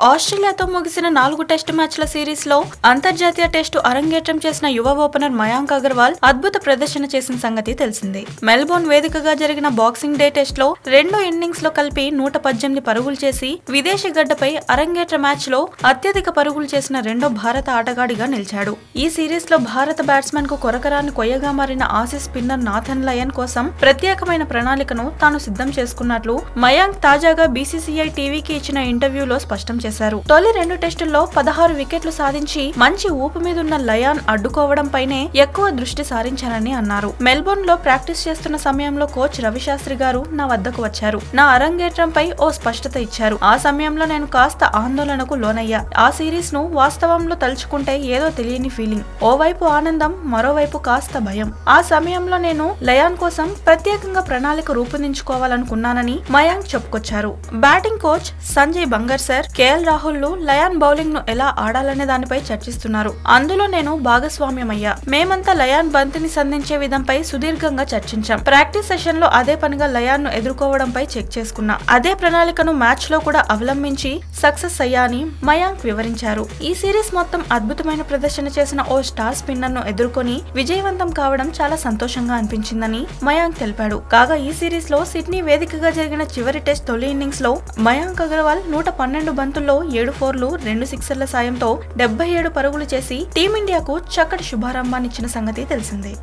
ఆస్ట్రేలియాతో ముగిసిన నాలుగు టెస్ట్ మ్యాచ్ల సిరీస్లో అంతర్జాతీయ టెస్టు అరంగేట్రం చేసిన యువ ఓపెనర్ మయాంక్ అగర్వాల్ అద్భుత ప్రదర్శన చేసిన సంగతి తెలిసిందే. మెల్బోర్న్ వేదికగా జరిగిన బాక్సింగ్ డే టెస్ట్లో రెండో ఇన్నింగ్స్లో కలిపి నూట పద్దెనిమిది పరుగులు చేసి విదేశీ గడ్డపై అరంగేట్ర మ్యాచ్లో అత్యధిక పరుగులు చేసిన రెండో భారత ఆటగాడిగా నిలిచాడు. ఈ సిరీస్లో భారత బ్యాట్స్మెన్కు కొరకరాన్ని కొయ్యగా మారిన ఆసీస్ స్పిన్నర్ నాథన్ లయన్ కోసం ప్రత్యేకమైన ప్రణాళికను తాను సిద్ధం చేసుకున్నట్లు మయాంక్ తాజాగా బీసీసీఐ టీవీకి ఇచ్చిన ఇంటర్వ్యూలో స్పష్టం చేశారు. తొలి రెండు టెస్టుల్లో పదహారు వికెట్లు సాధించి మంచి ఊపు మీదున్న లయాన్ అడ్డుకోవడంపైనే ఎక్కువ దృష్టి సారించానని అన్నారు. మెల్బోర్న్లో ప్రాక్టీస్ చేస్తున్న సమయంలో కోచ్ రవిశాస్త్రి గారు నా వద్దకు వచ్చారు. నా అరంగేట్రంపై ఓ స్పష్టత ఇచ్చారు. ఆ సమయంలో నేను కాస్త ఆందోళనకు లోనయ్యా. ఆ సిరీస్ను వాస్తవంలో తలుచుకుంటే ఏదో తెలియని ఫీలింగ్. ఓవైపు ఆనందం మరోవైపు కాస్త భయం. ఆ సమయంలో నేను లయాన్ కోసం ప్రత్యేకంగా ప్రణాళిక రూపొందించుకోవాలనుకున్నానని మయాంక్ చెప్పుకొచ్చారు. Batting coach Sanjay Bangar sir K L రాహుల్లు Lyon బౌలింగ్ను ఎలా ఆడాలనే దానిపై చర్చిస్తున్నారు. అందులో నేను భాగస్వామ్యమయ్యా. మేమంతా లయాన్ బంతిని సంధించే విధంపై సుదీర్ఘంగా చర్చించాం. ప్రాక్టీస్ సెషన్లో అదే పనిగా లయాన్ను ఎదుర్కోవడంపై చెక్ చేసుకున్నా. అదే ప్రణాళికను మ్యాచ్లో కూడా అవలంబించి సక్సెస్ అయ్యా అని మయాంక్ వివరించారు. ఈ సిరీస్ మొత్తం అద్భుతమైన ప్రదర్శన చేసిన ఓ స్టార్ స్పిన్నర్ను ఎదుర్కొని విజయవంతం కావడం చాలా సంతోషంగా అనిపించిందని మయాంక్ తెలిపాడు. కాగా ఈ సిరీస్లో సిడ్నీ వేదికగా జరిగిన చివరి టెస్ట్ తొలి ఇన్నింగ్స్లో మయాంక్ అగర్వాల్ నూట పన్నెండు బంతులు బంతుల్లో ఏడు ఫోర్లు రెండు సిక్సర్ల సాయంతో డెబ్బై ఏడు పరుగులు చేసి టీమిండియాకు చక్కటి శుభారంభాన్నిచ్చిన సంగతి తెలిసిందే.